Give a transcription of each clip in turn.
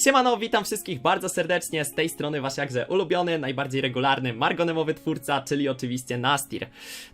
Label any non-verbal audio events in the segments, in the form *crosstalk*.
Siemano, witam wszystkich bardzo serdecznie, z tej strony wasz jakże ulubiony, najbardziej regularny margonemowy twórca, czyli oczywiście Nastir.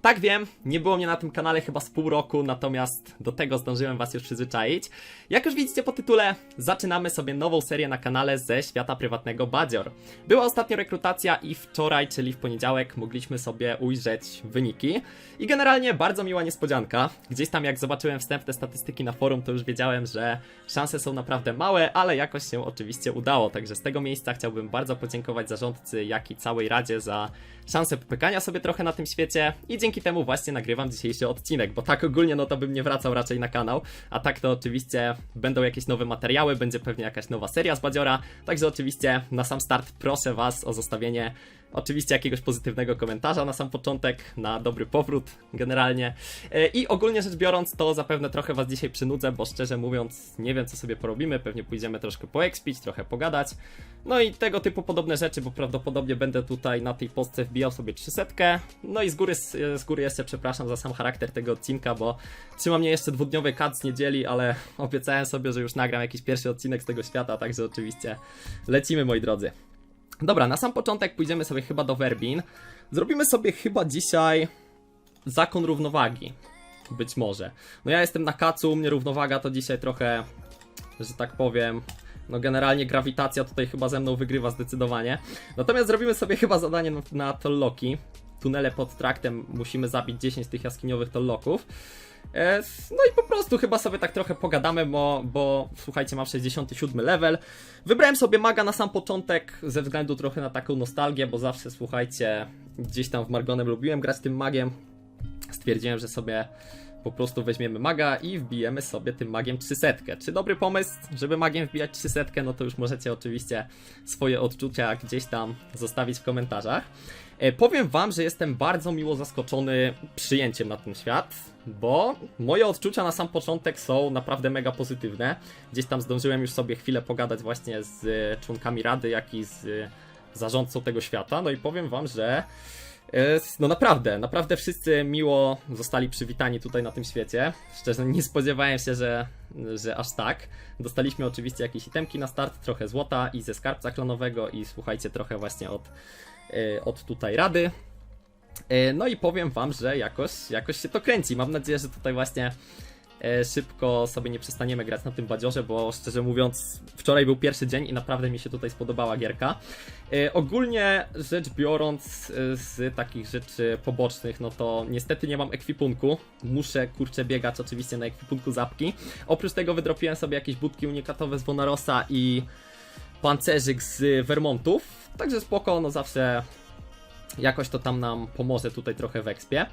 Tak wiem, nie było mnie na tym kanale chyba z pół roku, natomiast do tego zdążyłem was już przyzwyczaić. Jak już widzicie po tytule, zaczynamy sobie nową serię na kanale ze świata prywatnego Badzior. Była ostatnio rekrutacja i wczoraj, czyli w poniedziałek, mogliśmy sobie ujrzeć wyniki. I generalnie bardzo miła niespodzianka. Gdzieś tam jak zobaczyłem wstępne statystyki na forum, to już wiedziałem, że szanse są naprawdę małe, ale jakoś się oczywiście udało. Także z tego miejsca chciałbym bardzo podziękować zarządcy, jak i całej Radzie za szansę popykania sobie trochę na tym świecie. I dzięki temu właśnie nagrywam dzisiejszy odcinek, bo tak ogólnie no to bym nie wracał raczej na kanał, a tak to oczywiście będą jakieś nowe materiały, będzie pewnie jakaś nowa seria z Badziora, także oczywiście na sam start proszę Was o zostawienie Oczywiście jakiegoś pozytywnego komentarza na sam początek, na dobry powrót generalnie. E, I ogólnie rzecz biorąc, to zapewne trochę Was dzisiaj przynudzę, bo szczerze mówiąc, nie wiem co sobie porobimy. Pewnie pójdziemy troszkę poekspić, trochę pogadać. No i tego typu podobne rzeczy, bo prawdopodobnie będę tutaj na tej postce wbijał sobie 300. No i z góry, z góry jeszcze przepraszam za sam charakter tego odcinka, bo trzyma mnie jeszcze dwudniowy kat z niedzieli, ale obiecałem sobie, że już nagram jakiś pierwszy odcinek z tego świata, także oczywiście lecimy moi drodzy. Dobra, na sam początek pójdziemy sobie chyba do Werbin. Zrobimy sobie chyba dzisiaj zakon równowagi. Być może. No ja jestem na kacu, mnie równowaga to dzisiaj trochę, że tak powiem, no generalnie grawitacja tutaj chyba ze mną wygrywa zdecydowanie. Natomiast zrobimy sobie chyba zadanie na, na tolloki. Tunele pod traktem musimy zabić 10 tych jaskiniowych tolloków. E, No i po prostu chyba sobie tak trochę pogadamy, bo, bo słuchajcie, mam 67 level. Wybrałem sobie maga na sam początek ze względu trochę na taką nostalgię, bo zawsze słuchajcie, gdzieś tam w Margonem lubiłem grać tym magiem. Stwierdziłem, że sobie po prostu weźmiemy maga i wbijemy sobie tym magiem 300. Czy dobry pomysł, żeby magiem wbijać 300? No to już możecie oczywiście swoje odczucia gdzieś tam zostawić w komentarzach. E, powiem wam, że jestem bardzo miło zaskoczony przyjęciem na ten świat, bo moje odczucia na sam początek są naprawdę mega pozytywne. Gdzieś tam zdążyłem już sobie chwilę pogadać właśnie z członkami rady, jak i z zarządcą tego świata. No i powiem wam, że no naprawdę, naprawdę wszyscy miło zostali przywitani tutaj na tym świecie. Szczerze nie spodziewałem się, że, że aż tak. Dostaliśmy oczywiście jakieś itemki na start, trochę złota i ze skarbca klanowego i słuchajcie trochę właśnie od, e, od tutaj rady. E, No i powiem wam, że jakoś, jakoś się to kręci. Mam nadzieję, że tutaj właśnie e, szybko sobie nie przestaniemy grać na tym badziorze, bo szczerze mówiąc, wczoraj był pierwszy dzień i naprawdę mi się tutaj spodobała gierka. E, ogólnie rzecz biorąc, e, z takich rzeczy pobocznych, no to niestety nie mam ekwipunku. Muszę kurczę biegać oczywiście na ekwipunku zapki. Oprócz tego wydropiłem sobie jakieś budki unikatowe z Bonarosa i pancerzyk z Vermontów. Także spoko, no zawsze jakoś to tam nam pomoże tutaj trochę w ekspie.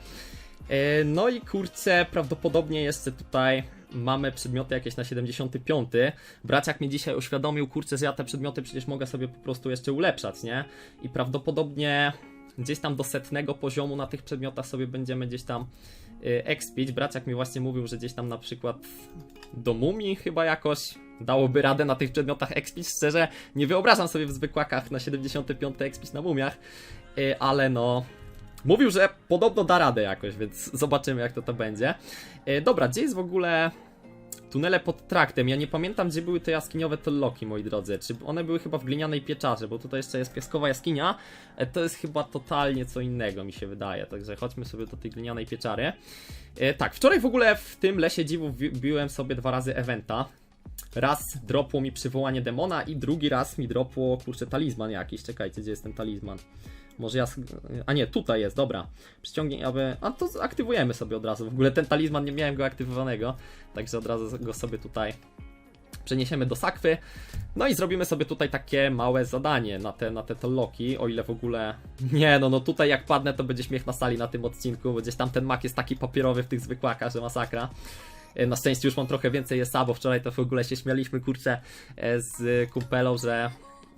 E, No i kurczę, prawdopodobnie jeszcze tutaj mamy przedmioty jakieś na 75. Braciak mi dzisiaj uświadomił, kurczę, że ja te przedmioty przecież mogę sobie po prostu jeszcze ulepszać, nie? I prawdopodobnie gdzieś tam do setnego poziomu na tych przedmiotach sobie będziemy gdzieś tam y, expić. Braciak mi właśnie mówił, że gdzieś tam na przykład do mumii chyba jakoś dałoby radę na tych przedmiotach expić. Szczerze, nie wyobrażam sobie w zwykłakach na 75 expić na mumiach, y, ale no... Mówił, że podobno da radę jakoś, więc *laughs* zobaczymy jak to to będzie. E, dobra, gdzie jest w ogóle tunele pod traktem? Ja nie pamiętam, gdzie były te jaskiniowe tolloki, moi drodzy. Czy one były chyba w glinianej pieczarze, bo tutaj jeszcze jest piaskowa jaskinia. E, to jest chyba totalnie co innego, mi się wydaje. Także chodźmy sobie do tej glinianej pieczary. E, tak, wczoraj w ogóle w tym lesie dziwów biłem sobie dwa razy eventa. Raz dropło mi przywołanie demona i drugi raz mi dropło, kurczę, talizman jakiś. Czekajcie, gdzie jest ten talizman? Może ja. A nie, tutaj jest, dobra. Przyciągnij, aby. A to aktywujemy sobie od razu. W ogóle ten talizman nie miałem go aktywowanego, także od razu go sobie tutaj przeniesiemy do sakwy. No i zrobimy sobie tutaj takie małe zadanie na te, na te tolloki, o ile w ogóle. *laughs* Nie, no, no tutaj jak padnę, to będzie śmiech na sali na tym odcinku, bo gdzieś tam ten mak jest taki papierowy w tych zwykłakach, że masakra. E, Na szczęście już mam trochę więcej ESA, bo wczoraj to w ogóle się śmialiśmy, kurczę, e, z kumpelą, że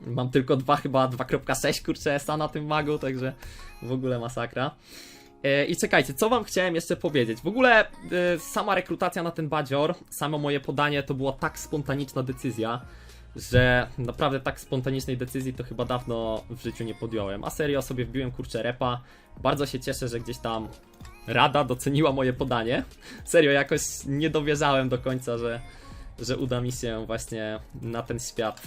mam tylko dwa, chyba 2.6, kurczę, ESA na tym magu, także w ogóle masakra. E, I czekajcie, co wam chciałem jeszcze powiedzieć? W ogóle e, sama rekrutacja na ten badzior, samo moje podanie to była tak spontaniczna decyzja, że naprawdę tak spontanicznej decyzji to chyba dawno w życiu nie podjąłem. A serio sobie wbiłem kurczę repa. Bardzo się cieszę, że gdzieś tam Rada doceniła moje podanie. *laughs* Serio, jakoś nie dowierzałem do końca, że, że uda mi się właśnie na ten świat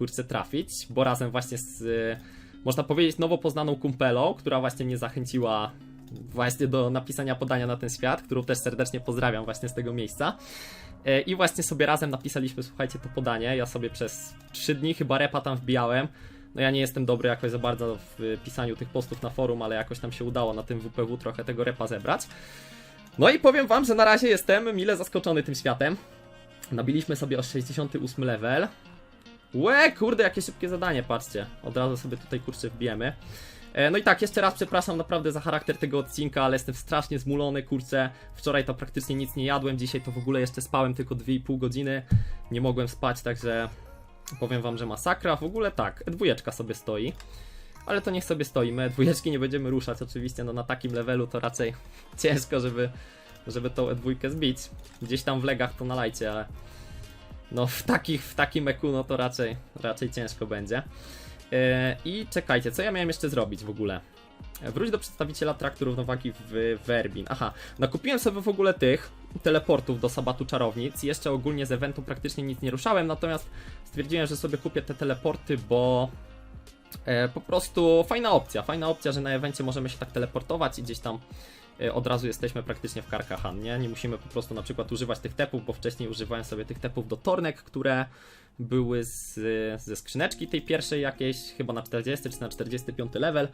kurczę, trafić, bo razem właśnie z, y, można powiedzieć, nowo poznaną kumpelą, która właśnie mnie zachęciła właśnie do napisania podania na ten świat, którą też serdecznie pozdrawiam właśnie z tego miejsca. E, I właśnie sobie razem napisaliśmy, słuchajcie, to podanie. Ja sobie przez 3 dni chyba repa tam wbijałem. No ja nie jestem dobry jakoś za bardzo w pisaniu tych postów na forum, ale jakoś tam się udało na tym WPW trochę tego repa zebrać. No i powiem wam, że na razie jestem mile zaskoczony tym światem. Nabiliśmy sobie o 68 level. Łe, kurde, jakie szybkie zadanie, patrzcie. Od razu sobie tutaj kurczę wbijemy. E, No i tak, jeszcze raz przepraszam naprawdę za charakter tego odcinka, ale jestem strasznie zmulony, kurczę. Wczoraj to praktycznie nic nie jadłem, dzisiaj to w ogóle jeszcze spałem tylko 2,5 godziny. Nie mogłem spać, także powiem wam, że masakra. W ogóle tak, dwójeczka sobie stoi. Ale to niech sobie stoi, my dwójeczki nie będziemy ruszać oczywiście, no na takim levelu to raczej *laughs* ciężko, żeby, żeby tą dwójkę zbić. Gdzieś tam w legach to nalajcie, ale no w, takich, w takim eku no to raczej, raczej ciężko będzie. Yy, I czekajcie, co ja miałem jeszcze zrobić w ogóle? Wróć do przedstawiciela traktu równowagi w Werbin. Aha, nakupiłem sobie w ogóle tych teleportów do Sabatu Czarownic. Jeszcze ogólnie z eventu praktycznie nic nie ruszałem, natomiast stwierdziłem, że sobie kupię te teleporty, bo e, po prostu fajna opcja. Fajna opcja, że na evencie możemy się tak teleportować i gdzieś tam e, od razu jesteśmy praktycznie w Karkahan, nie? Nie musimy po prostu na przykład używać tych tepów, bo wcześniej używałem sobie tych tepów do tornek, które były z, ze skrzyneczki tej pierwszej jakiejś, chyba na 40 czy na 45 level.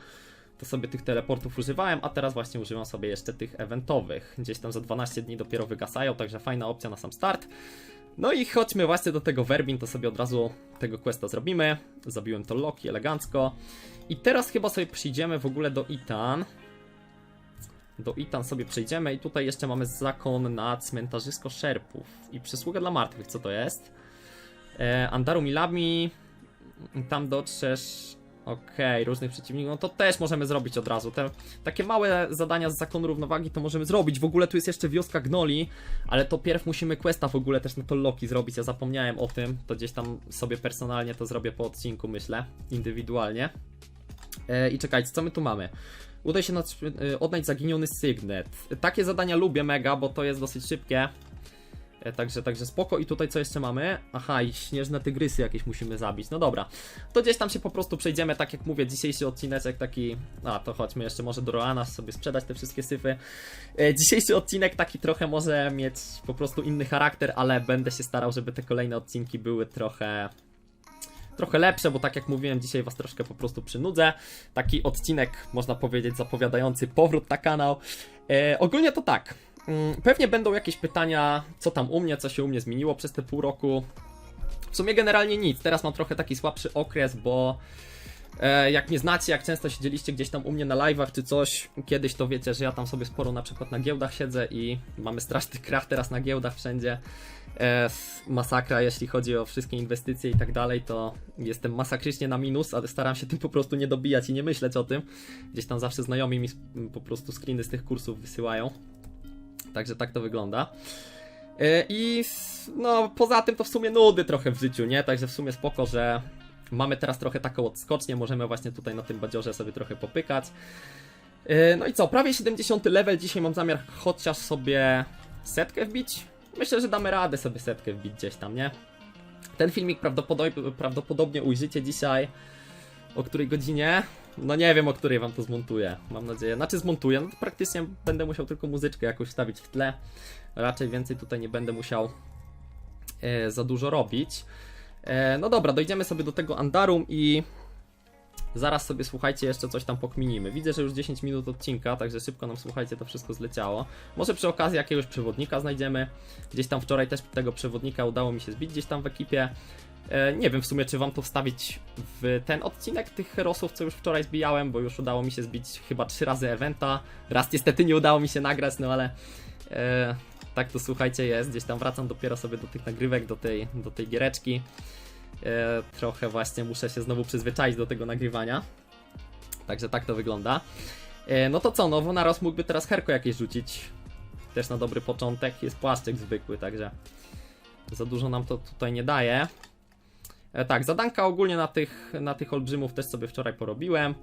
To sobie tych teleportów używałem, a teraz właśnie używam sobie jeszcze tych eventowych. Gdzieś tam za 12 dni dopiero wygasają, także fajna opcja na sam start. No i chodźmy właśnie do tego Werbin, to sobie od razu tego questa zrobimy. Zabiłem to Loki elegancko. I teraz chyba sobie przyjdziemy w ogóle do Itan. Do Itan sobie przejdziemy i tutaj jeszcze mamy zakon na cmentarzysko szerpów. I przysługa dla martwych, co to jest? E, Andaru Milami, tam dotrzesz. Okej, różnych przeciwników. No to też możemy zrobić od razu. Te takie małe zadania z zakonu równowagi to możemy zrobić. W ogóle tu jest jeszcze wioska Gnoli, ale to pierw musimy questa w ogóle też na to Loki zrobić. Ja zapomniałem o tym. To gdzieś tam sobie personalnie to zrobię po odcinku, myślę. Indywidualnie. E, I czekajcie, co my tu mamy? Udaj się na, e, odnaleźć zaginiony sygnet. Takie zadania lubię mega, bo to jest dosyć szybkie. E, Także, także spoko. I tutaj co jeszcze mamy? Aha, i śnieżne tygrysy jakieś musimy zabić. No dobra. To gdzieś tam się po prostu przejdziemy, tak jak mówię, dzisiejszy odcinek taki... A, to chodźmy jeszcze może do Roana sobie sprzedać te wszystkie syfy. E, Dzisiejszy odcinek taki trochę może mieć po prostu inny charakter, ale będę się starał, żeby te kolejne odcinki były trochę... Trochę lepsze, bo tak jak mówiłem, dzisiaj was troszkę po prostu przynudzę. Taki odcinek, można powiedzieć, zapowiadający powrót na kanał. E, ogólnie to tak. Mm, Pewnie będą jakieś pytania, co tam u mnie, co się u mnie zmieniło przez te pół roku. W sumie generalnie nic. Teraz mam trochę taki słabszy okres, bo jak mnie znacie, jak często siedzieliście gdzieś tam u mnie na live'ach czy coś, kiedyś to wiecie, że ja tam sobie sporo na przykład na giełdach siedzę i mamy straszny krach teraz na giełdach wszędzie. E, masakra, jeśli chodzi o wszystkie inwestycje i tak dalej, to jestem masakrycznie na minus, ale staram się tym po prostu nie dobijać i nie myśleć o tym. Gdzieś tam zawsze znajomi mi sp- po prostu screeny z tych kursów wysyłają. Także tak to wygląda. E, I no, poza tym to w sumie nudy trochę w życiu, nie? Także w sumie spoko, że mamy teraz trochę taką odskocznię, możemy właśnie tutaj na tym badziorze sobie trochę popykać. E, No i co, prawie 70 level, dzisiaj mam zamiar chociaż sobie setkę wbić. Myślę, że damy radę sobie setkę wbić gdzieś tam, nie? Ten filmik prawdopodobnie, prawdopodobnie ujrzycie dzisiaj o której godzinie? No nie wiem, o której wam to zmontuję. Mam nadzieję. Znaczy zmontuję, no to praktycznie będę musiał tylko muzyczkę jakąś wstawić w tle. Raczej więcej tutaj nie będę musiał e, za dużo robić. E, no dobra, dojdziemy sobie do tego Andarum i zaraz sobie słuchajcie, jeszcze coś tam pokminimy. Widzę, że już 10 minut odcinka, także szybko nam słuchajcie, to wszystko zleciało. Może przy okazji jakiegoś przewodnika znajdziemy. Gdzieś tam wczoraj też tego przewodnika udało mi się zbić gdzieś tam w ekipie. E, Nie wiem w sumie, czy wam to wstawić w ten odcinek tych herosów, co już wczoraj zbijałem, bo już udało mi się zbić chyba trzy razy eventa. Raz niestety nie udało mi się nagrać, no ale tak to słuchajcie jest. Gdzieś tam wracam dopiero sobie do tych nagrywek, do tej, do tej giereczki. E, trochę właśnie muszę się znowu przyzwyczaić do tego nagrywania. Także tak to wygląda. E, no to co, no Wonaros mógłby teraz herko jakieś rzucić. Też na dobry początek. Jest płaszczyk zwykły, także za dużo nam to tutaj nie daje. E, tak, zadanka ogólnie na tych, na tych olbrzymów też sobie wczoraj porobiłem.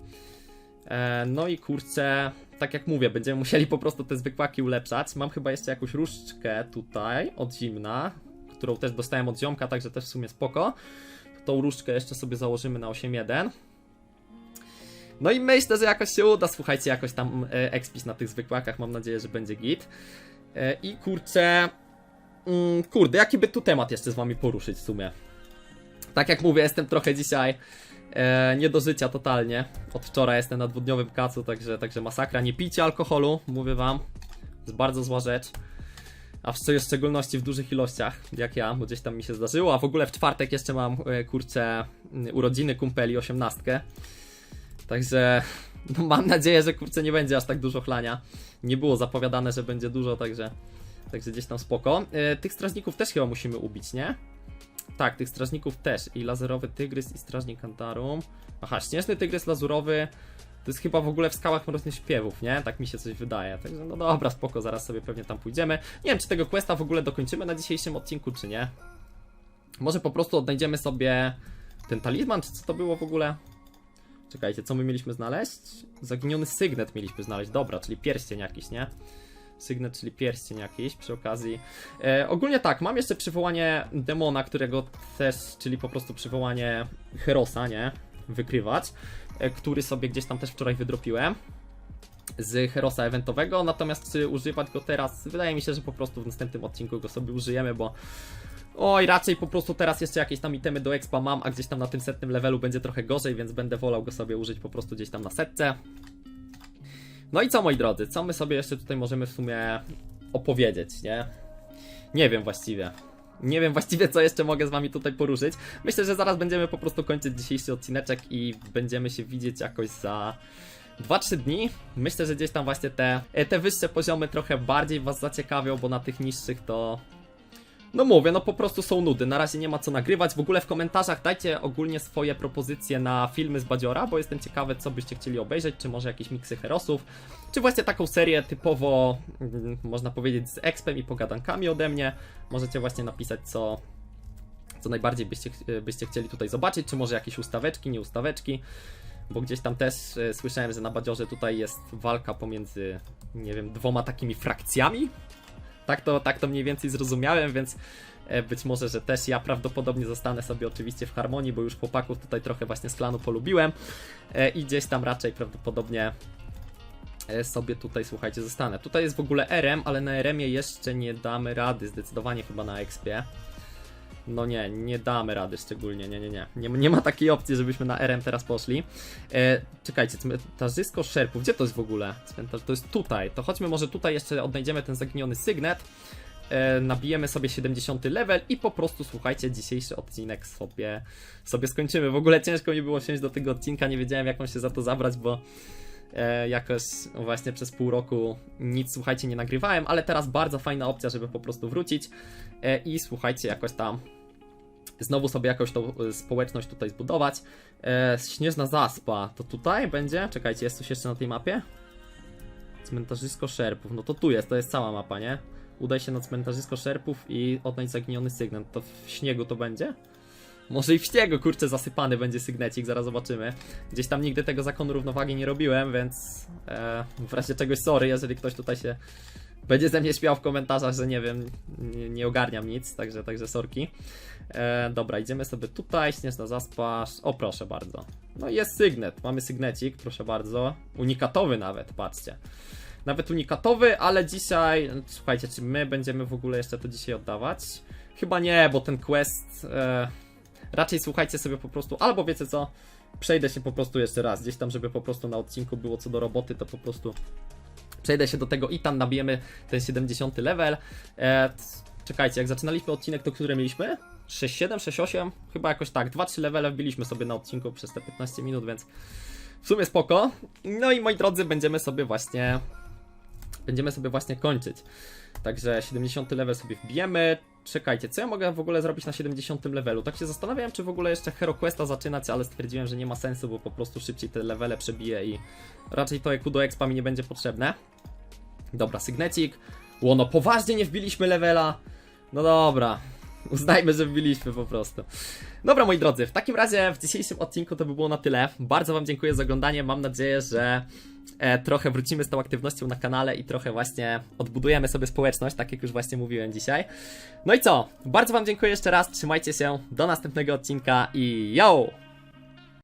E, no i kurczę, tak jak mówię, będziemy musieli po prostu te zwykłaki ulepszać. Mam chyba jeszcze jakąś różdżkę tutaj od zimna, którą też dostałem od ziomka, także też w sumie spoko. Tą różdżkę jeszcze sobie założymy na 8.1. No i myślę, że jakoś się uda, słuchajcie, jakoś tam ekspis na tych zwykłakach, mam nadzieję, że będzie git. E, I kurczę, mm, kurde, jaki by tu temat jeszcze z wami poruszyć w sumie? Tak jak mówię, jestem trochę dzisiaj e, nie do życia totalnie. Od wczoraj jestem na dwudniowym kacu, także, także masakra. Nie pijcie alkoholu, mówię wam. To jest bardzo zła rzecz. A w szczególności w dużych ilościach, jak ja, bo gdzieś tam mi się zdarzyło. A w ogóle w czwartek jeszcze mam, e, kurczę, mm, urodziny kumpeli, osiemnastkę. Także no mam nadzieję, że kurczę nie będzie aż tak dużo chlania. Nie było zapowiadane, że będzie dużo, także, także gdzieś tam spoko. E, tych strażników też chyba musimy ubić, nie? Tak, tych strażników też. I lazerowy tygrys i strażnik Antarum. Aha, śnieżny tygrys lazurowy. To jest chyba w ogóle w skałach mroźnych śpiewów, nie? Tak mi się coś wydaje. Także no dobra, spoko, zaraz sobie pewnie tam pójdziemy. Nie wiem, czy tego questa w ogóle dokończymy na dzisiejszym odcinku, czy nie. Może po prostu odnajdziemy sobie ten talizman, czy co to było w ogóle? Czekajcie, co my mieliśmy znaleźć? Zaginiony sygnet mieliśmy znaleźć. Dobra, czyli pierścień jakiś, nie? Sygnet, czyli pierścień jakiś przy okazji. E, ogólnie tak, mam jeszcze przywołanie demona, którego też, czyli po prostu przywołanie Herosa, nie? Wykrywać, e, który sobie gdzieś tam też wczoraj wydropiłem z Herosa eventowego, natomiast czy używać go teraz? Wydaje mi się, że po prostu w następnym odcinku go sobie użyjemy, bo Oj, raczej po prostu teraz jeszcze jakieś tam itemy do expa mam, a gdzieś tam na tym setnym levelu będzie trochę gorzej, więc będę wolał go sobie użyć po prostu gdzieś tam na setce. No i co moi drodzy, co my sobie jeszcze tutaj możemy w sumie opowiedzieć, nie? Nie wiem właściwie. Nie wiem właściwie co jeszcze mogę z wami tutaj poruszyć. Myślę, że zaraz będziemy po prostu kończyć dzisiejszy odcineczek i będziemy się widzieć jakoś za 2-3 dni. Myślę, że gdzieś tam właśnie te, te wyższe poziomy trochę bardziej was zaciekawią, bo na tych niższych to no mówię, no po prostu są nudy, na razie nie ma co nagrywać. W ogóle w komentarzach dajcie ogólnie swoje propozycje na filmy z Badziora, bo jestem ciekawy, co byście chcieli obejrzeć, czy może jakieś miksy herosów, czy właśnie taką serię typowo, mm, można powiedzieć, z expem i pogadankami ode mnie. Możecie właśnie napisać, co, co najbardziej byście, ch- byście chcieli tutaj zobaczyć, czy może jakieś ustaweczki, nie ustaweczki. Bo gdzieś tam też e, słyszałem, że na Badziorze tutaj jest walka pomiędzy, nie wiem, dwoma takimi frakcjami, tak to, tak to mniej więcej zrozumiałem, więc e, być może, że też ja prawdopodobnie zostanę sobie oczywiście w harmonii, bo już chłopaków tutaj trochę właśnie z klanu polubiłem e, i gdzieś tam raczej prawdopodobnie e, sobie tutaj, słuchajcie, zostanę. Tutaj jest w ogóle RM, ale na RM-ie jeszcze nie damy rady, zdecydowanie chyba na expie. No nie, nie damy rady szczególnie, nie, nie, nie. Nie, nie ma takiej opcji, żebyśmy na RM teraz poszli. E, czekajcie, cmentarzysko szerpów, gdzie to jest w ogóle? Cmentarz, to jest tutaj. To chodźmy może tutaj jeszcze odnajdziemy ten zaginiony sygnet. E, nabijemy sobie 70 level i po prostu słuchajcie, dzisiejszy odcinek sobie, sobie skończymy. W ogóle ciężko mi było siąść do tego odcinka, nie wiedziałem jak mam się za to zabrać, bo jakoś właśnie przez pół roku nic słuchajcie nie nagrywałem, ale teraz bardzo fajna opcja, żeby po prostu wrócić e, i słuchajcie jakoś tam znowu sobie jakoś tą e, społeczność tutaj zbudować. E, śnieżna zaspa, to tutaj będzie? Czekajcie, jest coś jeszcze na tej mapie? Cmentarzysko szerpów, no to tu jest, to jest cała mapa, nie? Udaj się na cmentarzysko szerpów i odnajdź zaginiony sygnet. To w śniegu to będzie? Może i w kurczę, zasypany będzie sygnecik, zaraz zobaczymy. Gdzieś tam nigdy tego zakonu równowagi nie robiłem, więc e, w razie czegoś sorry, jeżeli ktoś tutaj się będzie ze mnie śmiał w komentarzach, że nie wiem, nie, nie ogarniam nic, także, także sorki. E, dobra, idziemy sobie tutaj, śnieżna zaspa, o proszę bardzo. No i jest sygnet, mamy sygnecik, proszę bardzo, unikatowy nawet, patrzcie. Nawet unikatowy, ale dzisiaj, słuchajcie, czy my będziemy w ogóle jeszcze to dzisiaj oddawać? Chyba nie, bo ten quest... E, raczej słuchajcie sobie po prostu, albo wiecie co, przejdę się po prostu jeszcze raz, gdzieś tam, żeby po prostu na odcinku było co do roboty, to po prostu przejdę się do tego i tam nabijemy ten 70 level. E, czekajcie, jak zaczynaliśmy odcinek, to które mieliśmy? 6-7, 6-8? Chyba jakoś tak, 2-3 levele wbiliśmy sobie na odcinku przez te 15 minut, więc w sumie spoko. No i moi drodzy, będziemy sobie właśnie będziemy sobie właśnie kończyć. Także 70 level sobie wbijemy. Czekajcie, co ja mogę w ogóle zrobić na 70 levelu? Tak się zastanawiałem, czy w ogóle jeszcze Hero Questa zaczynać, ale stwierdziłem, że nie ma sensu, bo po prostu szybciej te levele przebiję i raczej to EQ do expa mi nie będzie potrzebne. Dobra, sygnecik. Łono, poważnie nie wbiliśmy levela. No dobra. Uznajmy, że wbiliśmy po prostu. Dobra, moi drodzy, w takim razie w dzisiejszym odcinku to by było na tyle. Bardzo Wam dziękuję za oglądanie. Mam nadzieję, że e, trochę wrócimy z tą aktywnością na kanale i trochę właśnie odbudujemy sobie społeczność, tak jak już właśnie mówiłem dzisiaj. No i co? Bardzo Wam dziękuję jeszcze raz. Trzymajcie się. Do następnego odcinka i yo!